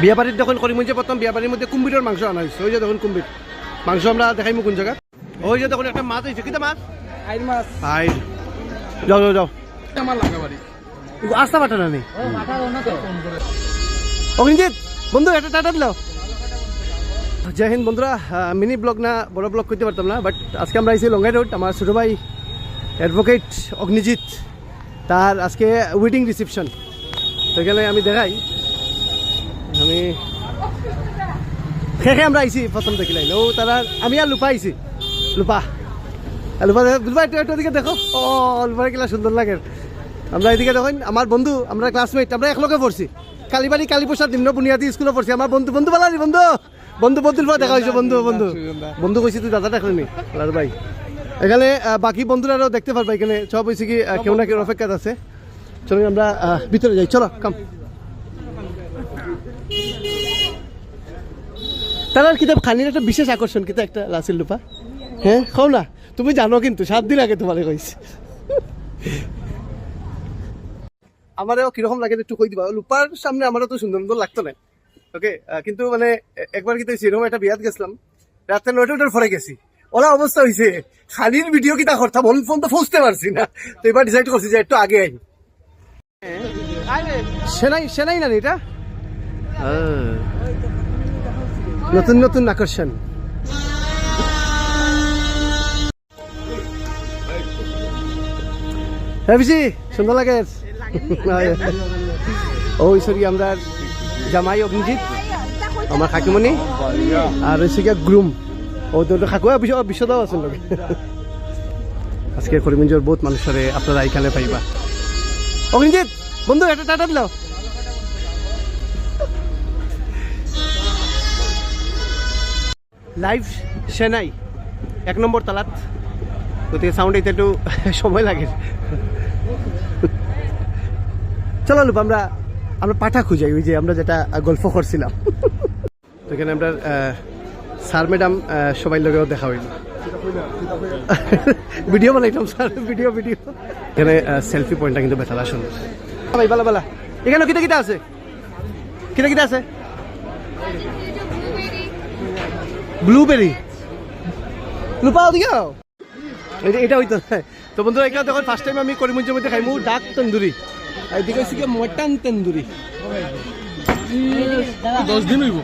বিয়া বাড়ির যখন করিম যে প্রথম বিয়া বাড়ির মধ্যে কুম্ভীরের মাংস আনা হয়েছে ওই যে দেখুন কুম্ভীর মাংস আমরা দেখাইমু কোন জায়গা ওই যে দেখুন একটা মাছ হয়েছে কিতা মাছ? আইর মাছ। হাই যাও যাও যাও। আমার লাগা বাড়ি আস্তা বাটা না নেই অগ্নিজিৎ বন্ধু একটা টাটা দিল জয় হিন্দ বন্ধুরা মিনি ব্লগ না বড় ব্লগ করতে পারতাম না বাট আজকে আমরা আইসি লঙ্গাই রোড আমার ছোটো ভাই অ্যাডভোকেট অগ্নিজিৎ। তার আজকে ওয়েডিং রিসেপশন সেখানে আমি দেখাই। আমি শেষে আমরা আইসি প্রথম দেখিলাই। ও তারা আমি আর লুপা আইসি লুপা। লুপা লুপা একটু একটু ওদিকে দেখো। ও লুপার কিলা সুন্দর লাগে। আমরা এদিকে দেখেন আমার বন্ধু, আমরা ক্লাসমেট আমরা একলগে পড়ছি কালীবাড়ি কালীপ্রসাদ নিম্ন বুনিয়াদী স্কুলে পড়ছি আমার বন্ধু বন্ধু বলা বন্ধু। বন্ধু বন্ধুর পর দেখা হয়েছে বন্ধু বন্ধু। বন্ধু কইছি তুই দাদা দেখলেনি ভাই এখানে বাকি বন্ধুরাও দেখতে পারবা এখানে সব হয়েছে কি কেউ না কেউ অপেক্ষাত আছে। চলো আমরা ভিতরে যাই। চলো, কাম। তার কিতাব খানির একটা বিশেষ আকর্ষণ কিতা একটা লাসিল লুপা? হ্যাঁ? খাও না। তুমি জানো কিন্তু সাত দিন আগে তোমারে কইছি। আমারও কীরকম লাগে একটু কই দিবা। লুপার সামনে আমারও তো সুন্দর সুন্দর লাগতো না। ওকে কিন্তু মানে একবার কিন্তু সেরকম একটা বিয়াত গেছিলাম। রাতে নয়টা ওটার পরে গেছি। ওলা অবস্থা হয়েছে খালির ভিডিও কিতা করতাম অন ফোন তো ফুসতে পারছি না। তো এবার ডিসাইড করছি যে একটু আগে আই। সেনাই সেনাই না রে এটা নতুন নতুন আকর্ষণ। হ্যাঁ বিশি সুন্দর লাগে? ও সরি আমরা জামাই অগ্নিজিৎ আমার কাকিমণি, আর হচ্ছে গিয়া গ্রুম। ও তো কাকুয়া বিশ্ব বিশ্বদাও আছে আজকে করিমগঞ্জের বহুত মানুষরে আপনারা এখানে পাইবা। অগ্নিজিৎ বন্ধু একটা টাটা দিল লাইভ সেনাই। এক নম্বর তালাত। গতিকে সাউন্ড এইতে একটু সময় লাগে। চলো লুপ, আমরা আমরা পাঠা খুঁজাই, ওই যে আমরা যেটা গল্প করছিলাম। তো এখানে আমরা স্যার, ম্যাডাম সবাই লগেও দেখা হইল। ভিডিও বানাইতাম স্যার, ভিডিও ভিডিও। এখানে সেলফি পয়েন্টটা কিন্তু বেতালা সুন্দর ভাই, বালা বালা। এখানে কিটা কিটা আছে? কিটা কিটা আছে? ব্লুবেরি লুপা ওদিকে আও। এটা এটা হইতো। তো বন্ধুরা এখানে তখন ফার্স্ট টাইম আমি করিমগঞ্জের মধ্যে খাইমু ডাক তন্দুরি। এদিকে হচ্ছে গিয়ে মটন তন্দুরি। দশ দিন হইব।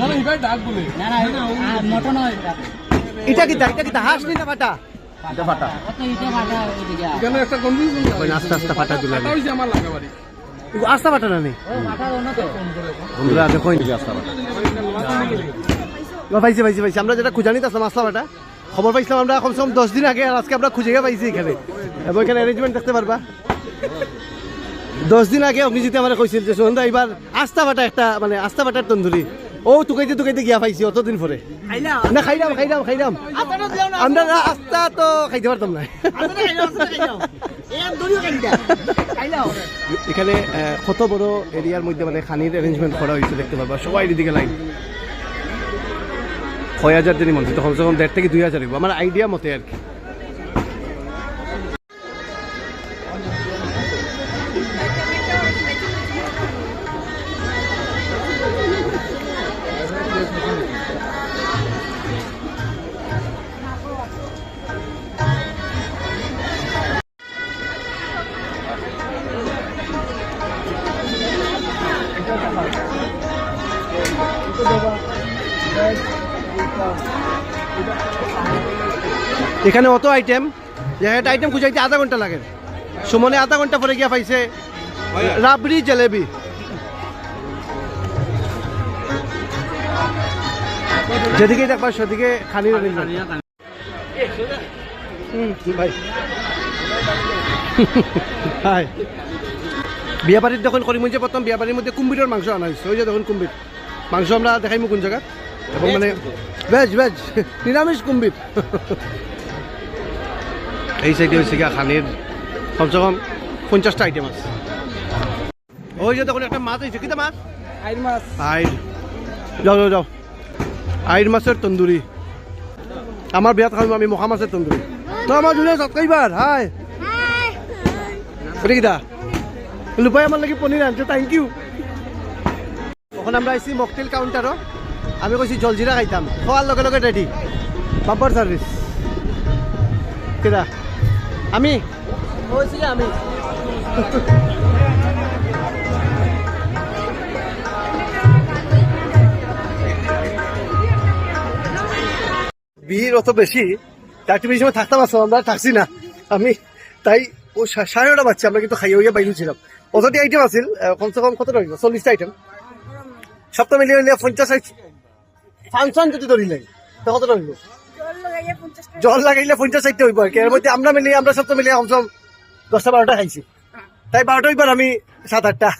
না না এবার ডাক বলে। না না আর মটন হয় এটা। এটা কি এটা কি হাঁস নি না ফাটা আস্তে আস্তে ফাটা দিলা কথা হইছে আমার লাগা বাড়ি। আস্তা ফাটা না নেই বন্ধুরা দেখো পাইছি পাইছি পাইছি। আমরা যেটা খুঁজানিতে আসলাম আসলাম এটা। খবর পাইছিলাম আমরা কমসে কম দশ দিন আগে আর আজকে আমরা খুঁজে পাইছি এখানে। এবং এখানে অ্যারেঞ্জমেন্ট দেখতে পারবা। দশ দিন আগে অগ্নিজিতে আমার কইছিল যে সুনন্দা এবার আস্তা বাটা একটা মানে আস্তা বাটার তন্দুরি। ও টুকাইতে টুকাইতে গিয়া পাইছি অতদিন পরে। না খাইলাম খাইলাম খাইলাম। আমরা না। আস্তা তো খাইতে পারতাম না। এখানে কত বড় এরিয়ার মধ্যে মানে খানির অ্যারেঞ্জমেন্ট করা হয়েছে দেখতে পারবা। সবাই এদিকে লাইন ছয় হাজার দিনই মন্ত্রী তখন যখন দেড় থেকে দুই হাজার আমার আইডিয়া মতে আর কি। এখানে অত আইটেম একটা আইটেম খুঁজাইতে আধা ঘণ্টা লাগে। সুমনে আধা ঘণ্টা পরে গিয়া পাইছে রাবড়ি জলেবি। যেদিকে দেখবা সেদিকে। হুম, ভাই। হাই বিয়া বাড়ির যখন করিমগঞ্জ প্রথম বিয়া বাড়ির মধ্যে কুম্ভীরের মাংস আনা হয়েছে। ওই যে দেখুন কুম্ভীর। মাংস আমরা দেখাইমু কোন জায়গা এবং মানে ভেজ ভেজ নিরামিষ কুম্ভীর এই সাইডে হচ্ছে গিয়া খানির কমসে কম পঞ্চাশটা আইটেম আছে। ওই যে দেখুন একটা মাছ হয়েছে কিতা মাছ? আইর মাছ। আইর। যাও যাও যাও। আইর মাছের তন্দুরি। আমার বিয়াত খাইম আমি মহা মাছের তন্দুরি। তো আমার জুনে সাতকাইবার হাই। কিটা লুপাই আমার লাগি পনির আনছে থ্যাংক ইউ এখন আমরা আইছি মকটেল কাউন্টারও আমি কইছি জলজিরা খাইতাম খোয়ার লগে লগে রেডি বাম্পার সার্ভিস আমি? আমি। ভিড় অত বেশি তার টিভির সময় থাকতাম আসো আমরা থাকছি না। আমি তাই, ও সাড়ে নটা বাচ্চা আমরা কিন্তু খাইয়ে হইয়া বাইরে ছিলাম কতটি আইটেম আছিল কমসে কম কত রইল চল্লিশটা আইটেম সপ্তাহ মিলিয়ে মিলিয়ে পঞ্চাশ ফাংশন যদি ধরিলে তো কত লাগবে জল লাগাইলে পঞ্চাশ ষাটটা হইব আর কি। এর মধ্যে আমরা মিলিয়ে, আমরা সপ্তাহ মিলিয়ে কমসে কম দশটা বারোটা খাইছি। তাই বারোটা হইবার আমি সাত আটটা।